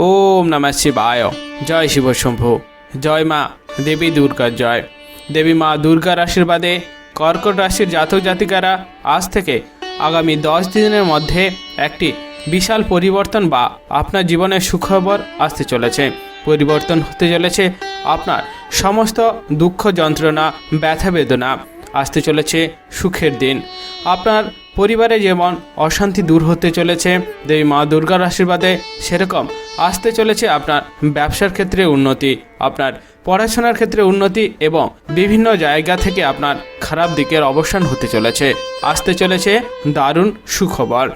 ওম নমঃ শিবায়। জয় শিব শম্ভু। জয় মা দেবী দুর্গার জয়। দেবী মা দুর্গার আশীর্বাদে কর্কট রাশির জাতক জাতিকারা আজ থেকে আগামী দশ দিনের মধ্যে একটি বিশাল পরিবর্তন বা আপনার জীবনের সুখবর আসতে চলেছে। পরিবর্তন হতে চলেছে আপনার সমস্ত দুঃখ যন্ত্রণা, ব্যথা বেদনা। আসতে চলেছে সুখের দিন। আপনার পরিবারে যেমন অশান্তি দূর হতে চলেছে দেবী মা দুর্গার আশীর্বাদে সেরকম আসতে চলেছে আপনার ব্যবসার ক্ষেত্রে উন্নতি, আপনার পড়াশোনার ক্ষেত্রে উন্নতি এবং বিভিন্ন জায়গা থেকে আপনার খারাপ দিকের অবসান হতে চলেছে, আসতে চলেছে দারুণ সুখবর।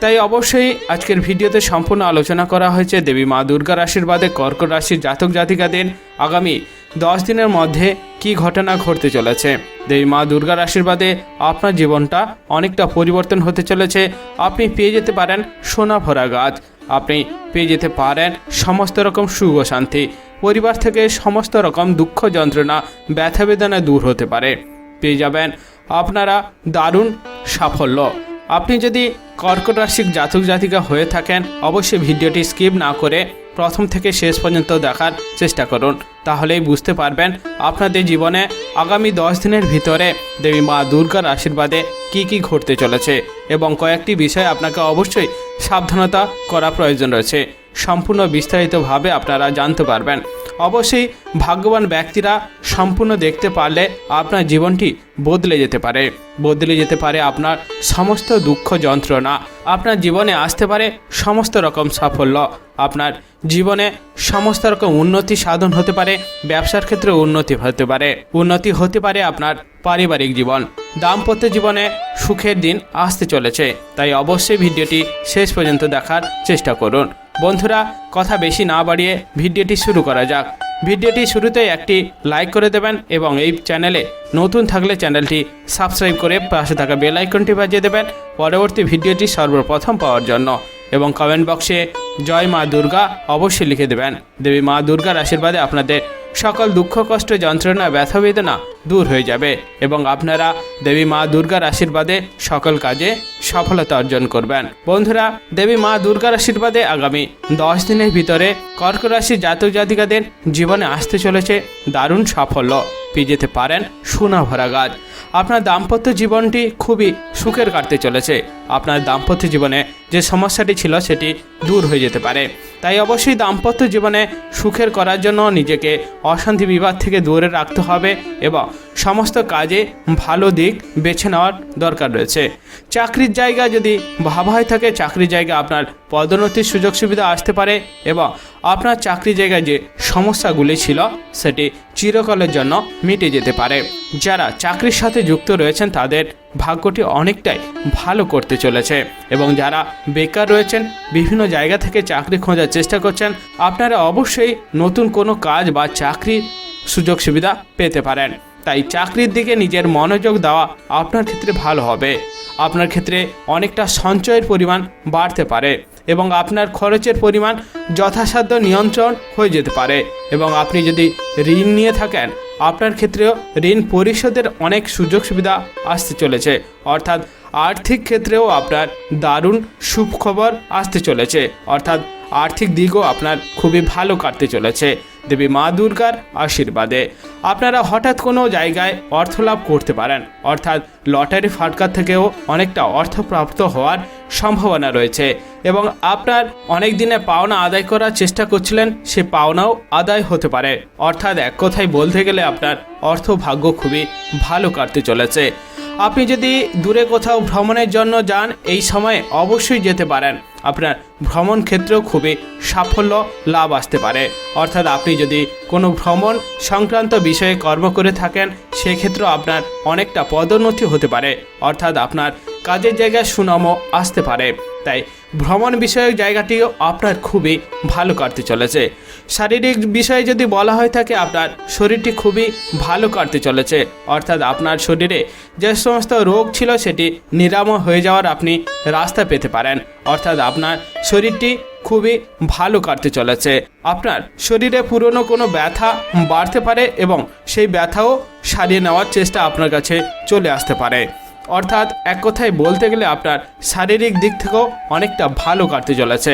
তাই অবশ্যই আজকের ভিডিওতে সম্পূর্ণ আলোচনা করা হয়েছে দেবী মা দুর্গার আশীর্বাদে কর্কট রাশির জাতক জাতিকাদের আগামী দশ দিনের মধ্যে কি ঘটনা ঘটতে চলেছে? দেবী মা দুর্গার আশীর্বাদে আপনার জীবনটা অনেকটা পরিবর্তন হতে চলেছে। আপনি পেয়ে যেতে পারেন সোনা ভরা গাছ। আপনি পেয়ে যেতে পারেন সমস্ত রকম সুখ শান্তি। পরিবার থেকে সমস্ত রকম দুঃখ যন্ত্রণা, ব্যথা বেদনা দূর হতে পারে। পেয়ে যাবেন আপনারা দারুণ সাফল্য। আপনি যদি কর্কট রাশির জাতক জাতিকা হয়ে থাকেন, অবশ্যই ভিডিওটি স্কিপ না করে প্রথম থেকে শেষ পর্যন্ত দেখার চেষ্টা করুন। তাহলেই বুঝতে পারবেন আপনাদের জীবনে আগামী দশ দিনের ভিতরে দেবী মা দুর্গার আশীর্বাদে কি কি ঘটতে চলেছে এবং কয়েকটি বিষয় আপনাকে অবশ্যই সাবধানতা করা প্রয়োজন রয়েছে। সম্পূর্ণ বিস্তারিতভাবে আপনারা জানতে পারবেন। অবশ্যই ভাগ্যবান ব্যক্তিরা সম্পূর্ণ দেখতে পারলে আপনার জীবনটি বদলে যেতে পারে। বদলে যেতে পারে আপনার সমস্ত দুঃখ যন্ত্রণা। আপনার জীবনে আসতে পারে সমস্ত রকম সাফল্য। আপনার জীবনে সমস্ত রকম উন্নতি সাধন হতে পারে, ব্যবসার ক্ষেত্রে উন্নতি হতে পারে। উন্নতি হতে পারে আপনার পারিবারিক জীবন। দাম্পত্য জীবনে সুখের দিন আসতে চলেছে। তাই অবশ্যই ভিডিওটি শেষ পর্যন্ত দেখার চেষ্টা করুন। বন্ধুরা, কথা বেশি না বাড়িয়ে ভিডিওটি শুরু করা যাক। ভিডিওটি শুরুতেই একটি লাইক করে দেবেন এবং এই চ্যানেলে নতুন থাকলে চ্যানেলটি সাবস্ক্রাইব করে পাশে থাকা বেল আইকনটি বাজিয়ে দেবেন। পরবর্তী ভিডিওটি সর্বপ্রথম পাওয়ার জন্য। এবং কমেন্ট বক্সে জয় মা দুর্গা অবশ্যই লিখে দেবেন। দেবী মা দুর্গার আশীর্বাদে আপনাদের সকল দুঃখ, কষ্ট, যন্ত্রণা, ব্যথা, বেদনা দূর হয়ে যাবে এবং আপনারা দেবী মা দুর্গার আশীর্বাদে সকল কাজে সফলতা অর্জন করবেন। বন্ধুরা, দেবী মা দুর্গার আশীর্বাদে আগামী দশ দিনের ভিতরে কর্ক রাশির জাতক জাতিকাদের জীবনে আসতে চলেছে দারুণ সাফল্য। পেয়ে যেতে পারেন সোনা ভরা গাছ। আপনার দাম্পত্য জীবনটি খুবই সুখের কাটতে চলেছে। আপনার দাম্পত্য জীবনে যে সমস্যাটি ছিল সেটি দূর হয়ে যেতে পারে। তাই অবশ্যই দাম্পত্য জীবনে সুখের করার জন্য নিজেকে অশান্তি বিবাদ থেকে দূরে রাখতে হবে এবং সমস্ত কাজে ভালো দিক বেছে নেওয়ার দরকার রয়েছে। চাকরির জায়গা যদি ভাবা হয়ে থাকে, চাকরির জায়গা আপনার পদোন্নতির সুযোগ সুবিধা আসতে পারে এবং আপনার চাকরি জায়গায় যে সমস্যাগুলি ছিল সেটি চিরকালের জন্য মিটে যেতে পারে। যারা চাকরির সাথে যুক্ত রয়েছেন তাদের ভাগ্যটি অনেকটাই ভালো করতে চলেছে। এবং যারা বেকার রয়েছেন, বিভিন্ন জায়গা থেকে চাকরি খোঁজার চেষ্টা করছেন, আপনারা অবশ্যই নতুন কোনো কাজ বা চাকরির সুযোগ সুবিধা পেতে পারেন। তাই চাকরির দিকে নিজের মনোযোগ দেওয়া আপনার ক্ষেত্রে ভালো হবে। আপনার ক্ষেত্রে অনেকটা সঞ্চয়ের পরিমাণ বাড়তে পারে এবং আপনার খরচের পরিমাণ যথাসাধ্য নিয়ন্ত্রণ হয়ে যেতে পারে। এবং আপনি যদি ঋণ নিয়ে থাকেন আপনার ক্ষেত্রেও ঋণ পরিশোধের অনেক সুযোগ সুবিধা আসতে চলেছে। অর্থাৎ আর্থিক ক্ষেত্রেও আপনার দারুণ সুখবর আসতে চলেছে। অর্থাৎ আর্থিক দিকও আপনার খুবই ভালো কাটতে চলেছে। দেবী মা দুর্গার আশীর্বাদে। আপনারা হঠাৎ কোনো জায়গায় অর্থ লাভ করতে পারেন। অর্থাৎ লটারি ফাটকা থেকেও অনেকটা অর্থ প্রাপ্ত হওয়ার সম্ভাবনা রয়েছে এবং আপনার অনেক দিনে পাওনা আদায় করার চেষ্টা করছিলেন, সে পাওনাও আদায় হতে পারে। অর্থাৎ এক কথায় বলতে গেলে আপনার অর্থ ভাগ্য খুবই ভালো কাটতে চলেছে। আপনি যদি দূরে কোথাও ভ্রমণের জন্য যান, এই সময়ে অবশ্যই যেতে পারেন। আপনার ভ্রমণ ক্ষেত্রেও খুবই সাফল্য লাভ আসতে পারে। অর্থাৎ আপনি যদি কোনো ভ্রমণ সংক্রান্ত বিষয়ে কর্ম করে থাকেন, সেক্ষেত্রেও আপনার অনেকটা পদোন্নতি হতে পারে। অর্থাৎ আপনার কাজের জায়গায় সুনামও আসতে পারে। তাই ভ্রমণ বিষয়ক জায়গাটিও আপনার খুবই ভালো কাটতে চলেছে। শারীরিক বিষয়ে যদি বলা হয়ে থাকে, আপনার শরীরটি খুবই ভালো কাটতে চলেছে। অর্থাৎ আপনার শরীরে যে সমস্ত রোগ ছিল, সেটি নিরাময় হয়ে যাওয়ার আপনি রাস্তা পেতে পারেন। অর্থাৎ আপনার শরীরটি খুবই ভালো কাটতে চলেছে। আপনার শরীরে পুরনো কোনো ব্যথা বাড়তে পারে এবং সেই ব্যথাও সারিয়ে নেওয়ার চেষ্টা আপনার কাছে চলে আসতে পারে। অর্থাৎ এক কথায় বলতে গেলে আপনার শারীরিক দিক থেকেও অনেকটা ভালো কাটতে চলেছে।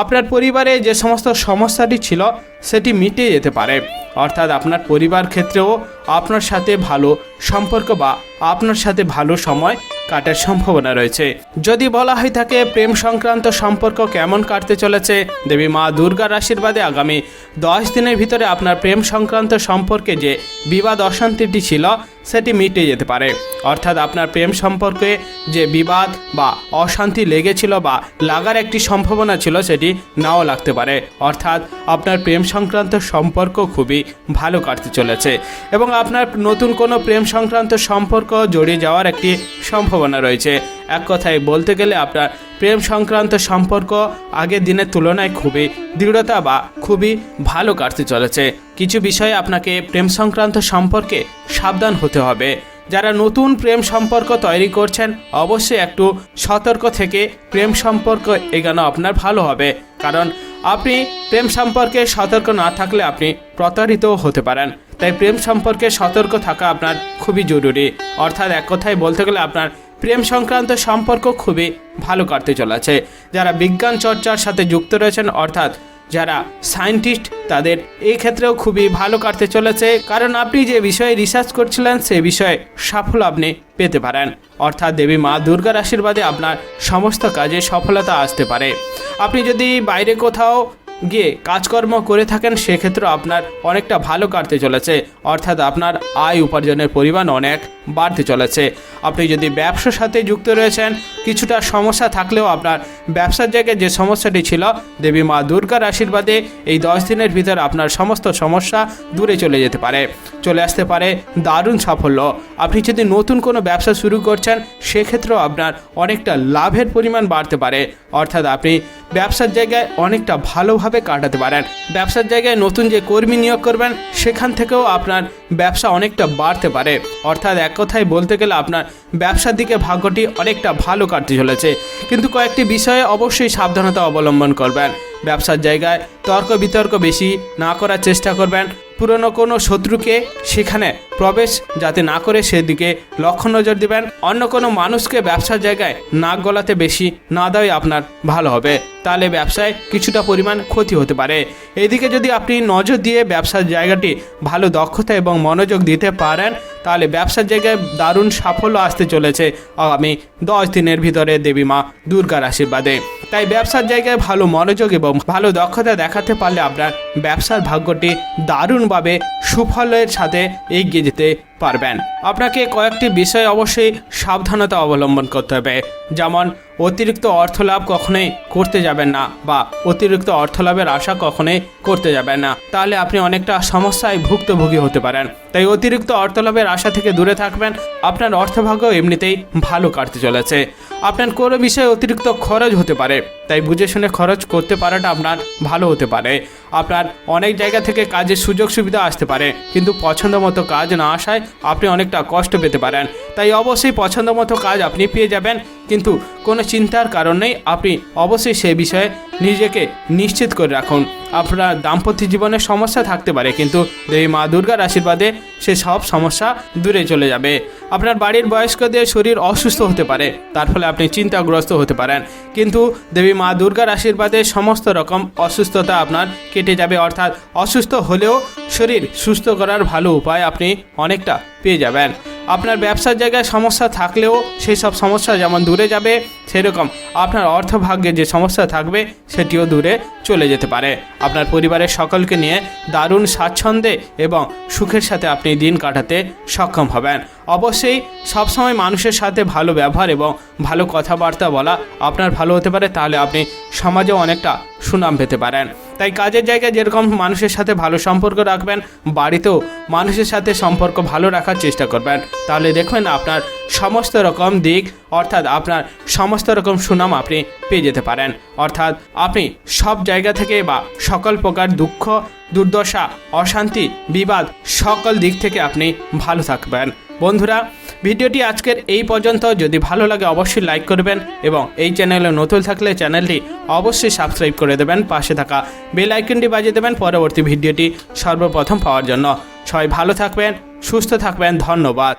আপনার পরিবারে যে সমস্ত সমস্যাটি ছিল, সেটি মিটে যেতে পারে। অর্থাৎ আপনার পরিবার ক্ষেত্রেও আপনার সাথে ভালো সম্পর্ক বা আপনার সাথে ভালো সময় কাটার সম্ভাবনা রয়েছে। যদি বলা হয় থাকে প্রেম সংক্রান্ত সম্পর্ক কেমন কাটতে চলেছে, দেবী মা দুর্গার আশীর্বাদে আগামী দশ দিনের ভিতরে আপনার প্রেম সংক্রান্ত সম্পর্কে যে বিবাদ অশান্তিটি ছিল, সেটি মিটে যেতে পারে। অর্থাৎ আপনার প্রেম সম্পর্কে যে বিবাদ বা অশান্তি লেগেছিল বা লাগার একটি সম্ভাবনা ছিল, সেটি নাও লাগতে পারে। অর্থাৎ আপনার প্রেম সংক্রান্ত সম্পর্ক খুবই ভালো কাটতে চলেছে এবং আপনার নতুন কোনো প্রেম সংক্রান্ত সম্পর্ক জড়িয়ে যাওয়ার একটি সম্ভাবনা রয়েছে। এক কথায় বলতে গেলে আপনার প্রেম সংক্রান্ত সম্পর্ক আগের দিনের তুলনায় খুবই দৃঢ়তা বা খুবই ভালো কাটতে চলেছে। কিছু বিষয়ে আপনাকে প্রেম সংক্রান্ত সম্পর্কে সাবধান হতে হবে। যারা নতুন প্রেম সম্পর্ক তৈরি করছেন, অবশ্যই একটু সতর্ক থেকে প্রেম সম্পর্ক এগানো আপনার ভালো হবে। কারণ আপনি প্রেম সম্পর্কে সতর্ক না থাকলে আপনি প্রতারিতও হতে পারেন। তাই প্রেম সম্পর্কে সতর্ক থাকা আপনার খুবই জরুরি। অর্থাৎ এক কথায় বলতে গেলে আপনার প্রেম সংক্রান্ত সম্পর্ক খুবই ভালো কাটতে চলেছে। যারা বিজ্ঞান চর্চার সাথে যুক্ত রয়েছেন, অর্থাৎ যারা সায়েন্টিস্ট, তাদের এই ক্ষেত্রেও খুবই ভালো কাটতে চলেছে, কারণ আপনি যে বিষয়ে রিসার্চ করছিলেন, সে বিষয়ে সাফল্য আপনি পেতে পারেন। অর্থাৎ দেবী মা দুর্গার আশীর্বাদে আপনার সমস্ত কাজে সফলতা আসতে পারে। আপনি যদি বাইরে কোথাও গিয়ে কাজকর্ম করে থাকেন, সেক্ষেত্রে আপনার অনেকটা ভালো কাটতে চলেছে। অর্থাৎ আপনার আয় উপার্জনের পরিমাণ অনেক বাড়তে চলেছে। আপনি যদি ব্যবসার সাথে যুক্ত রয়েছেন, কিছুটা সমস্যা থাকলেও আপনার ব্যবসার জায়গায় যে সমস্যাটি ছিল, দেবী মা দুর্গার আশীর্বাদে এই দশ দিনের ভিতর আপনার সমস্ত সমস্যা দূরে চলে যেতে পারে। চলে আসতে পারে দারুণ সাফল্য। আপনি যদি নতুন কোনো ব্যবসা শুরু করছেন, সেক্ষেত্রেও আপনার অনেকটা লাভের পরিমাণ বাড়তে পারে। অর্থাৎ আপনি ব্যবসার জায়গায় অনেকটা ভালোভাবে কাটাতে পারেন। ব্যবসার জায়গায় নতুন যে কর্মী নিয়োগ করবেন, সেখান থেকেও আপনার ব্যবসা অনেকটা বাড়তে পারে। অর্থাৎ এক কথায় বলতে গেলে আপনার ব্যবসার দিকে ভাগ্যটি অনেকটা ভালো কাটতে চলেছে। কিন্তু কয়েকটি বিষয়ে অবশ্যই সাবধানতা অবলম্বন করবেন। ব্যবসার জায়গায় তর্ক বিতর্ক বেশি না করার চেষ্টা করবেন। পুরনো কোনো শত্রুকে সেখানে প্রবেশ যাতে না করে সেদিকে লক্ষ্য নজর দিবেন। অন্য কোনো মানুষকে ব্যবসার জায়গায় নাক গলাতে বেশি না দেওয়াই আপনার ভালো হবে। তাহলে ব্যবসায় কিছুটা পরিমাণ ক্ষতি হতে পারে। এদিকে যদি আপনি নজর দিয়ে ব্যবসার জায়গাটি ভালো দক্ষতা এবং মনোযোগ দিতে পারেন, তাহলে ব্যবসার জায়গায় দারুণ সাফল্য আসতে চলেছে আগামী দশ দিনের ভিতরে দেবী মা দুর্গার আশীর্বাদে। তাই ব্যবসার জায়গায় ভালো মনোযোগ এবং ভালো দক্ষতা দেখাতে পারলে আপনার ব্যবসার ভাগ্যটি দারুণভাবে সুফলের সাথে এগিয়ে যেতে পারবেন। আপনাকে কয়েকটি বিষয় অবশ্যই সাবধানতা অবলম্বন করতে হবে। যেমন, অতিরিক্ত অর্থ লাভ কখনোই করতে যাবেন না বা অতিরিক্ত অর্থ লাভের আশা কখনোই করতে যাবেন না। তাহলে আপনি অনেকটা সমস্যায় ভুক্তভোগী হতে পারেন। তাই অতিরিক্ত অর্থ লাভের আশা থেকে দূরে থাকবেন। আপনার অর্থভাগ্য এমনিতেই ভালো কাটতে চলেছে। আপনার কোনো বিষয়ে অতিরিক্ত খরচ হতে পারে। তাই বুঝে শুনে খরচ করতে পারাটা আপনার ভালো হতে পারে। আপনার অনেক জায়গা থেকে কাজের সুযোগ সুবিধা আসতে পারে, কিন্তু পছন্দ মতো কাজ না আসায় আপনি অনেকটা কষ্ট পেতে পারেন। তাই অবশ্যই পছন্দ মতো কাজ আপনি পেয়ে যাবেন, কিন্তু কোনো চিন্তার কারণ নেই, আপনি অবশ্যই সে বিষয়ে নিজেকে নিশ্চিত করে রাখুন। আপনার দাম্পত্য জীবনে সমস্যা থাকতে পারে, কিন্তু দেবী মা দুর্গার আশীর্বাদে সে সব সমস্যা দূরে চলে যাবে। আপনার বাড়ির বয়স্কদের শরীর অসুস্থ হতে পারে, তার ফলে আপনি চিন্তাগ্রস্ত হতে পারেন। কিন্তু দেবী মা দুর্গার আশীর্বাদে সমস্ত রকম অসুস্থতা আপনার কেটে যাবে, অর্থাৎ অসুস্থ হলেও শরীর সুস্থ করার ভালো উপায় আপনি অনেকটা পেয়ে যাবেন। আপনার ব্যবসার জায়গায় সমস্যা থাকলেও সেই সব সমস্যা যেমন দূরে যাবে, সেরকম আপনার অর্থভাগ্যে যে সমস্যা থাকবে, সেটিও দূরে চলে যেতে পারে। আপনার পরিবারের সকলকে নিয়ে দারুণ স্বাচ্ছন্দ্যে এবং সুখের সাথে আপনি দিন কাটাতে সক্ষম হবেন। অবশ্যই সবসময় মানুষের সাথে ভালো ব্যবহার এবং ভালো কথাবার্তা বলা আপনার ভালো হতে পারে, তাহলে আপনি সমাজেও অনেকটা সুনাম পেতে পারেন। তাই কাজের জায়গায় যেরকম মানুষের সাথে ভালো সম্পর্ক রাখবেন, বাড়িতেও মানুষের সাথে সম্পর্ক ভালো রাখার চেষ্টা করবেন। তাহলে দেখবেন আপনার সমস্ত রকম দিক, অর্থাৎ আপনার সমস্ত রকম সুনাম আপনি পেয়ে যেতে পারেন। অর্থাৎ আপনি সব জায়গা থেকে বা সকল প্রকার দুঃখ, দুর্দশা, অশান্তি, বিবাদ সকল দিক থেকে আপনি ভালো থাকবেন। বন্ধুরা, ভিডিওটি আজকের এই পর্যন্ত। যদি ভালো লাগে অবশ্যই লাইক করবেন এবং এই চ্যানেলে নতুন থাকলে চ্যানেলটি অবশ্যই সাবস্ক্রাইব করে দেবেন। পাশে থাকা বেল আইকনটি বাজিয়ে দেবেন পরবর্তী ভিডিওটি সর্বপ্রথম পাওয়ার জন্য। সবাই ভালো থাকবেন, সুস্থ থাকবেন। ধন্যবাদ।